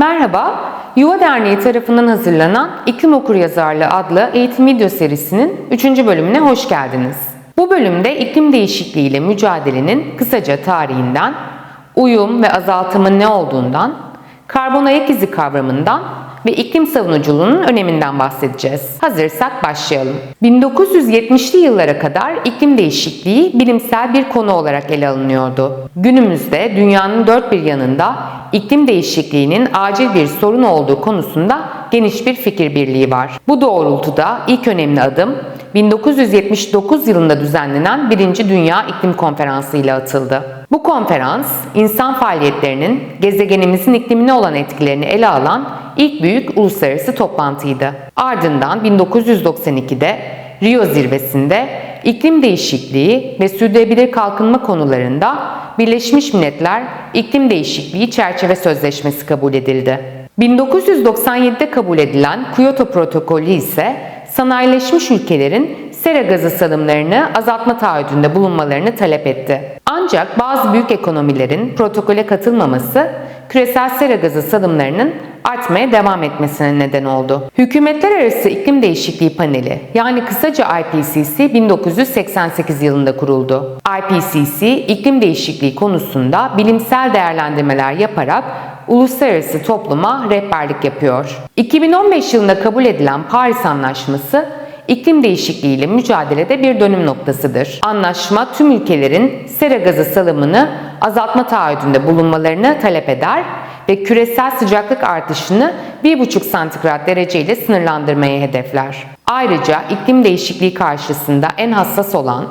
Merhaba, Yuva Derneği tarafından hazırlanan İklim Okuryazarlığı adlı eğitim video serisinin 3. bölümüne hoş geldiniz. Bu bölümde iklim değişikliği ile mücadelenin kısaca tarihinden, uyum ve azaltımın ne olduğundan, karbon ayak izi kavramından ve iklim savunuculuğunun öneminden bahsedeceğiz. Hazırsak başlayalım. 1970'li yıllara kadar iklim değişikliği bilimsel bir konu olarak ele alınıyordu. Günümüzde dünyanın dört bir yanında iklim değişikliğinin acil bir sorun olduğu konusunda geniş bir fikir birliği var. Bu doğrultuda ilk önemli adım 1979 yılında düzenlenen 1. Dünya İklim Konferansı ile atıldı. Bu konferans, insan faaliyetlerinin gezegenimizin iklimine olan etkilerini ele alan ilk büyük uluslararası toplantıydı. Ardından 1992'de Rio zirvesinde iklim değişikliği ve sürdürülebilir kalkınma konularında Birleşmiş Milletler İklim Değişikliği Çerçeve Sözleşmesi kabul edildi. 1997'de kabul edilen Kyoto Protokolü ise sanayileşmiş ülkelerin sera gazı salımlarını azaltma taahhüdünde bulunmalarını talep etti. Ancak bazı büyük ekonomilerin protokole katılmaması küresel sera gazı salımlarının artmaya devam etmesine neden oldu. Hükümetler Arası İklim Değişikliği Paneli yani kısaca IPCC 1988 yılında kuruldu. IPCC iklim değişikliği konusunda bilimsel değerlendirmeler yaparak uluslararası topluma rehberlik yapıyor. 2015 yılında kabul edilen Paris Anlaşması iklim değişikliğiyle mücadelede bir dönüm noktasıdır. Anlaşma tüm ülkelerin sera gazı salımını azaltma taahhüdünde bulunmalarını talep eder ve küresel sıcaklık artışını 1,5 santigrat derece ile sınırlandırmayı hedefler. Ayrıca iklim değişikliği karşısında en hassas olan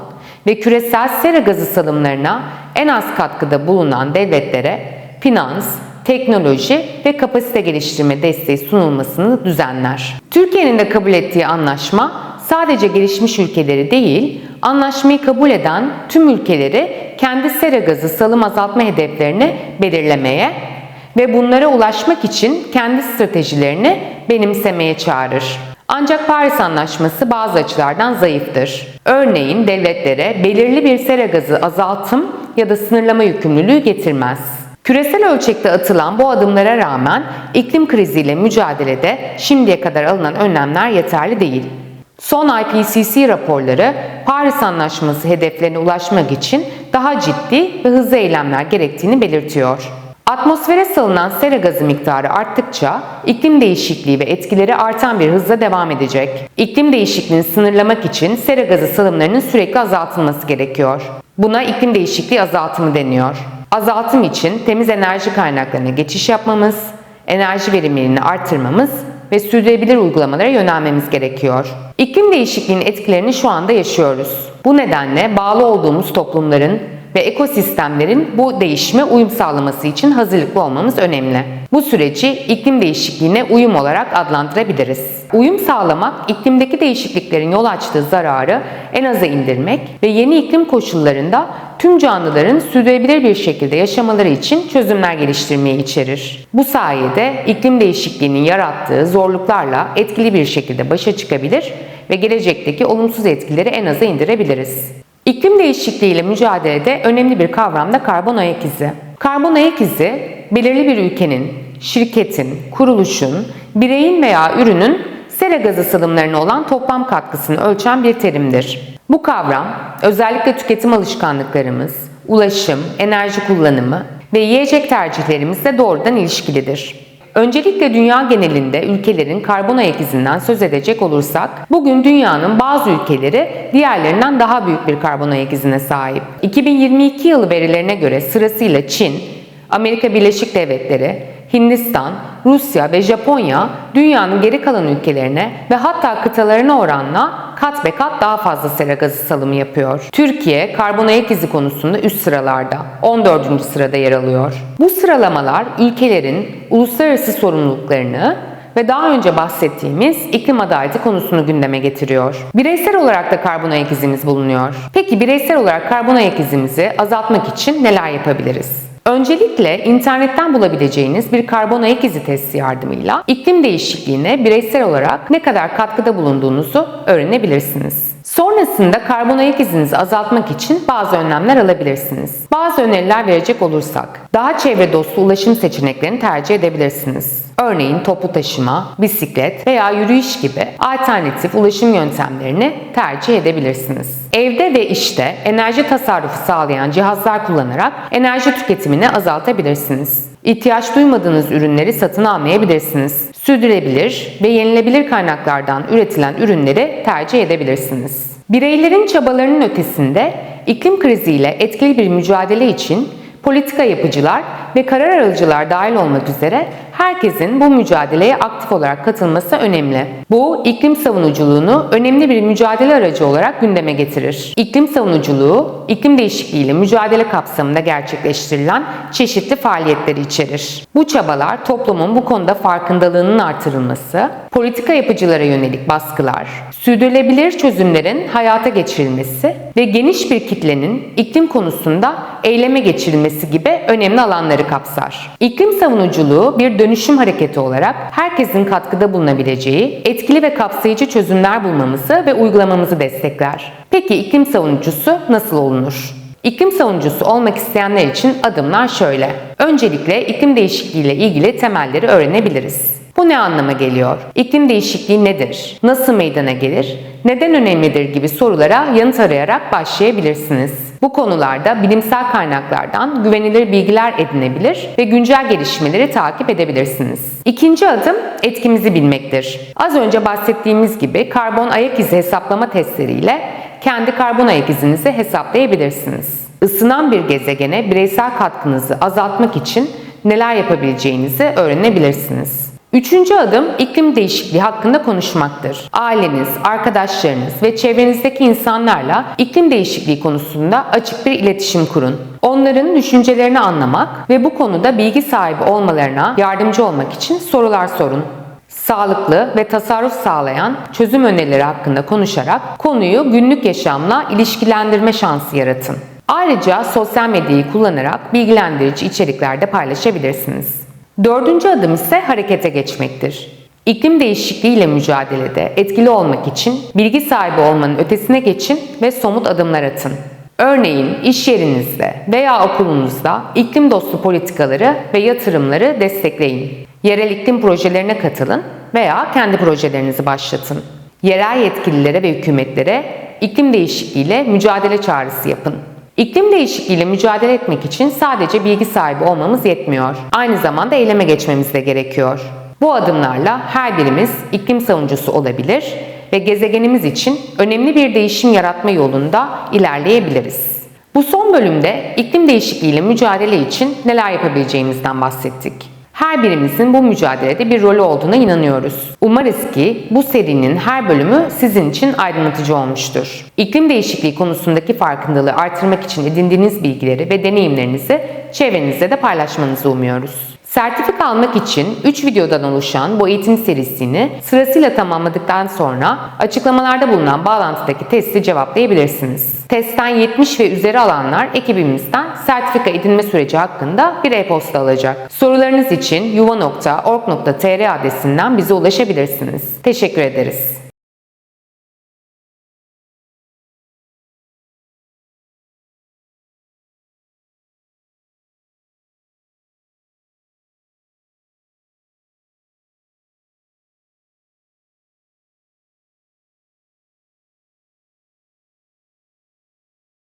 ve küresel sera gazı salımlarına en az katkıda bulunan devletlere finans, teknoloji ve kapasite geliştirme desteği sunulmasını düzenler. Türkiye'nin de kabul ettiği anlaşma sadece gelişmiş ülkeleri değil, anlaşmayı kabul eden tüm ülkeleri kendi sera gazı salım azaltma hedeflerini belirlemeye ve bunlara ulaşmak için kendi stratejilerini benimsemeye çağırır. Ancak Paris Anlaşması bazı açılardan zayıftır. Örneğin devletlere belirli bir sera gazı azaltım ya da sınırlama yükümlülüğü getirmez. Küresel ölçekte atılan bu adımlara rağmen iklim kriziyle mücadelede şimdiye kadar alınan önlemler yeterli değil. Son IPCC raporları Paris Anlaşması hedeflerine ulaşmak için daha ciddi ve hızlı eylemler gerektiğini belirtiyor. Atmosfere salınan sera gazı miktarı arttıkça iklim değişikliği ve etkileri artan bir hızla devam edecek. İklim değişikliğini sınırlamak için sera gazı salımlarının sürekli azaltılması gerekiyor. Buna iklim değişikliği azaltımı deniyor. Azaltım için temiz enerji kaynaklarına geçiş yapmamız, enerji verimliliğini artırmamız ve sürdürülebilir uygulamalara yönelmemiz gerekiyor. İklim değişikliğinin etkilerini şu anda yaşıyoruz. Bu nedenle bağlı olduğumuz toplumların ve ekosistemlerin bu değişime uyum sağlaması için hazırlıklı olmamız önemli. Bu süreci iklim değişikliğine uyum olarak adlandırabiliriz. Uyum sağlamak, iklimdeki değişikliklerin yol açtığı zararı en aza indirmek ve yeni iklim koşullarında tüm canlıların sürdürülebilir bir şekilde yaşamaları için çözümler geliştirmeyi içerir. Bu sayede iklim değişikliğinin yarattığı zorluklarla etkili bir şekilde başa çıkabilir ve gelecekteki olumsuz etkileri en aza indirebiliriz. İklim değişikliği ile mücadelede önemli bir kavram da karbon ayak izi. Karbon ayak izi, belirli bir ülkenin, şirketin, kuruluşun, bireyin veya ürünün sera gazı salımlarına olan toplam katkısını ölçen bir terimdir. Bu kavram, özellikle tüketim alışkanlıklarımız, ulaşım, enerji kullanımı ve yiyecek tercihlerimizle doğrudan ilişkilidir. Öncelikle dünya genelinde ülkelerin karbon ayak izinden söz edecek olursak, bugün dünyanın bazı ülkeleri diğerlerinden daha büyük bir karbon ayak izine sahip. 2022 yılı verilerine göre sırasıyla Çin, Amerika Birleşik Devletleri, Hindistan, Rusya ve Japonya dünyanın geri kalan ülkelerine ve hatta kıtalarına oranla kat be kat daha fazla sera gazı salımı yapıyor. Türkiye karbon ayak izi konusunda üst sıralarda 14. sırada yer alıyor. Bu sıralamalar ülkelerin uluslararası sorumluluklarını ve daha önce bahsettiğimiz iklim adaleti konusunu gündeme getiriyor. Bireysel olarak da karbon ayak izimiz bulunuyor. Peki bireysel olarak karbon ayak izimizi azaltmak için neler yapabiliriz? Öncelikle internetten bulabileceğiniz bir karbon ayak izi testi yardımıyla iklim değişikliğine bireysel olarak ne kadar katkıda bulunduğunuzu öğrenebilirsiniz. Sonrasında karbon ayak izinizi azaltmak için bazı önlemler alabilirsiniz. Bazı öneriler verecek olursak, daha çevre dostu ulaşım seçeneklerini tercih edebilirsiniz. Örneğin toplu taşıma, bisiklet veya yürüyüş gibi alternatif ulaşım yöntemlerini tercih edebilirsiniz. Evde ve işte enerji tasarrufu sağlayan cihazlar kullanarak enerji tüketimini azaltabilirsiniz. İhtiyaç duymadığınız ürünleri satın almayabilirsiniz. Sürdürülebilir ve yenilebilir kaynaklardan üretilen ürünleri tercih edebilirsiniz. Bireylerin çabalarının ötesinde iklim kriziyle etkili bir mücadele için politika yapıcılar ve karar alıcılar dahil olmak üzere herkesin bu mücadeleye aktif olarak katılması önemli. Bu iklim savunuculuğunu önemli bir mücadele aracı olarak gündeme getirir. İklim savunuculuğu, iklim değişikliğiyle mücadele kapsamında gerçekleştirilen çeşitli faaliyetleri içerir. Bu çabalar toplumun bu konuda farkındalığının artırılması, politika yapıcılara yönelik baskılar, sürdürülebilir çözümlerin hayata geçirilmesi ve geniş bir kitlenin iklim konusunda eyleme geçirilmesi gibi önemli alanları kapsar. İklim savunuculuğu bir dönüşüm hareketi olarak herkesin katkıda bulunabileceği etkili ve kapsayıcı çözümler bulmamızı ve uygulamamızı destekler. Peki iklim savunucusu nasıl olunur? İklim savunucusu olmak isteyenler için adımlar şöyle. Öncelikle iklim değişikliği ile ilgili temelleri öğrenebiliriz. Bu ne anlama geliyor? İklim değişikliği nedir? Nasıl meydana gelir? Neden önemlidir gibi sorulara yanıt arayarak başlayabilirsiniz. Bu konularda bilimsel kaynaklardan güvenilir bilgiler edinebilir ve güncel gelişmeleri takip edebilirsiniz. İkinci adım etkimizi bilmektir. Az önce bahsettiğimiz gibi karbon ayak izi hesaplama testleriyle kendi karbon ayak izinizi hesaplayabilirsiniz. Isınan bir gezegene bireysel katkınızı azaltmak için neler yapabileceğinizi öğrenebilirsiniz. Üçüncü adım iklim değişikliği hakkında konuşmaktır. Aileniz, arkadaşlarınız ve çevrenizdeki insanlarla iklim değişikliği konusunda açık bir iletişim kurun. Onların düşüncelerini anlamak ve bu konuda bilgi sahibi olmalarına yardımcı olmak için sorular sorun. Sağlıklı ve tasarruf sağlayan çözüm önerileri hakkında konuşarak konuyu günlük yaşamla ilişkilendirme şansı yaratın. Ayrıca sosyal medyayı kullanarak bilgilendirici içeriklerde paylaşabilirsiniz. Dördüncü adım ise harekete geçmektir. İklim değişikliği ile mücadelede etkili olmak için bilgi sahibi olmanın ötesine geçin ve somut adımlar atın. Örneğin iş yerinizde veya okulunuzda iklim dostu politikaları ve yatırımları destekleyin. Yerel iklim projelerine katılın veya kendi projelerinizi başlatın. Yerel yetkililere ve hükümetlere iklim değişikliğiyle mücadele çağrısı yapın. İklim değişikliğiyle mücadele etmek için sadece bilgi sahibi olmamız yetmiyor. Aynı zamanda eyleme geçmemiz de gerekiyor. Bu adımlarla her birimiz iklim savunucusu olabilir ve gezegenimiz için önemli bir değişim yaratma yolunda ilerleyebiliriz. Bu son bölümde iklim değişikliğiyle mücadele için neler yapabileceğimizden bahsettik. Her birimizin bu mücadelede bir rolü olduğuna inanıyoruz. Umarız ki bu serinin her bölümü sizin için aydınlatıcı olmuştur. İklim değişikliği konusundaki farkındalığı artırmak için edindiğiniz bilgileri ve deneyimlerinizi çevrenizde de paylaşmanızı umuyoruz. Sertifika almak için 3 videodan oluşan bu eğitim serisini sırasıyla tamamladıktan sonra açıklamalarda bulunan bağlantıdaki testi cevaplayabilirsiniz. Testten 70 ve üzeri alanlar ekibimizden sertifika edinme süreci hakkında bir e-posta alacak. Sorularınız için yuva.org.tr adresinden bize ulaşabilirsiniz. Teşekkür ederiz.